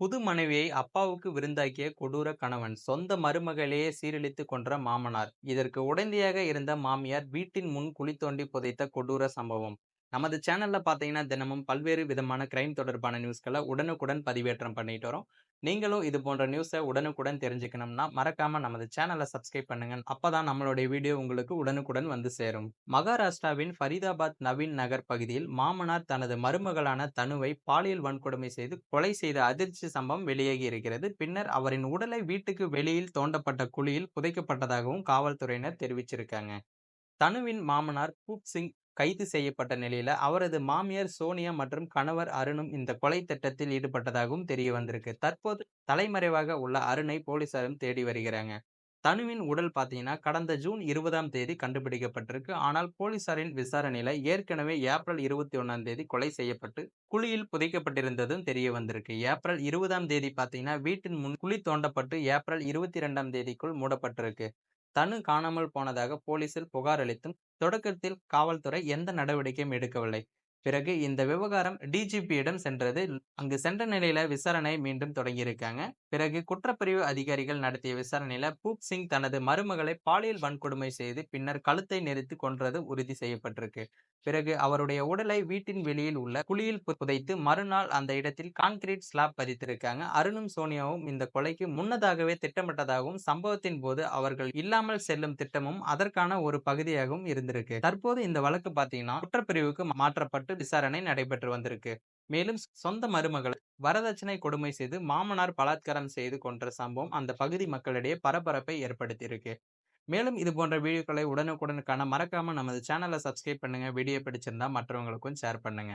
புது மனைவியை அப்பாவுக்கு விருந்தாக்கிய கொடூர கணவன் சொந்த மருமகளையே சீரழித்து கொன்ற மாமனார். இதற்கு உடந்தையாக இருந்த மாமியார் வீட்டின் முன் குழி தோண்டி புதைத்த கொடூர சம்பவம். நமது சேனல்ல பாத்தீங்கன்னா தினமும் பல்வேறு விதமான கிரைம் தொடர்பான நியூஸ்களை உடனுக்குடன் பதிவேற்றம் பண்ணிட்டு வரோம். நீங்களும் இது போன்ற நியூஸை உடனுக்குடன் தெரிஞ்சுக்கணும்னா மறக்காம நமது சேனலை சப்ஸ்கிரைப் பண்ணுங்க. அப்பதான் நம்மளுடைய வீடியோ உங்களுக்கு உடனுக்குடன் வந்து சேரும். மகாராஷ்டிராவின் ஃபரிதாபாத் நவீன் நகர் பகுதியில் மாமனார் தனது மருமகளான தனுவை பாலியல் வன்கொடுமை செய்து கொலை செய்த அதிர்ச்சி சம்பவம் வெளியாகி இருக்கிறது. பின்னர் அவரின் உடலை வீட்டுக்கு வெளியில் தோண்டப்பட்ட குழியில் புதைக்கப்பட்டதாகவும் காவல்துறையினர் தெரிவிச்சிருக்காங்க. தனுவின் மாமனார் பூப் சிங் கைது செய்யப்பட்ட நிலையில அவரது மாமியார் சோனியா மற்றும் கணவர் அருணும் இந்த கொலை திட்டத்தில் ஈடுபட்டதாகவும் தெரிய வந்திருக்கு. தற்போது தலைமறைவாக உள்ள அருணை போலீசாரும் தேடி வருகிறாங்க. தனுவின் உடல் பார்த்தீங்கன்னா கடந்த ஜூன் இருபதாம் தேதி கண்டுபிடிக்கப்பட்டிருக்கு. ஆனால் போலீசாரின் விசாரணையில ஏற்கனவே ஏப்ரல் இருபத்தி ஒன்னாம் தேதி கொலை செய்யப்பட்டு குழியில் புதைக்கப்பட்டிருந்ததும் தெரிய வந்திருக்கு. ஏப்ரல் இருபதாம் தேதி பார்த்தீங்கன்னா வீட்டின் முன் குழி தோண்டப்பட்டு ஏப்ரல் இருபத்தி இரண்டாம் தேதிக்குள் மூடப்பட்டிருக்கு. தனு காணாமல் போனதாக போலீசில் புகார் அளித்தும் தொடக்கத்தில் காவல்துறை எந்த நடவடிக்கையும் எடுக்கவில்லை. பிறகு இந்த விவகாரம் டிஜிபியிடம் சென்றது. அங்கு சென்ற நிலையில விசாரணை மீண்டும் தொடங்கியிருக்காங்க. பிறகு குற்றப்பிரிவு அதிகாரிகள் நடத்திய விசாரணையில பூப் சிங் தனது மருமகளை பாலியல் வன்கொடுமை செய்து பின்னர் கழுத்தை நெரித்து கொன்றது உறுதி செய்யப்பட்டிருக்கு. பிறகு அவருடைய உடலை வீட்டின் வெளியில் உள்ள குழியில் புதைத்து மறுநாள் அந்த இடத்தில் கான்கிரீட் ஸ்லாப் பதித்திருக்காங்க. அருணும் சோனியாவும் இந்த கொலைக்கு முன்னதாகவே திட்டமிட்டதாகவும் சம்பவத்தின் போது அவர்கள் இல்லாமல் செல்லும் திட்டமும் அதற்கான ஒரு பகுதியாகவும் இருந்திருக்கு. தற்போது இந்த வழக்கு பாத்தீங்கன்னா குற்றப்பிரிவுக்கு மாற்றப்பட்டு விசாரணை நடைபெற்று வந்திருக்கு. மேலும் சொந்த மருமகளை வரதட்சணை கொடுமை செய்து மாமனார் பலாத்காரம் செய்து கொன்ற சம்பவம் அந்த பகுதி மக்களிடையே பரபரப்பை ஏற்படுத்தியிருக்கு. மேலும் இது போன்ற வீடியோக்களை உடனுக்குடன் காண மறக்காம நமது சேனலை சப்ஸ்கிரைப் பண்ணுங்க. வீடியோ பிடிச்சிருந்தா மற்றவங்களுக்கும் ஷேர் பண்ணுங்க.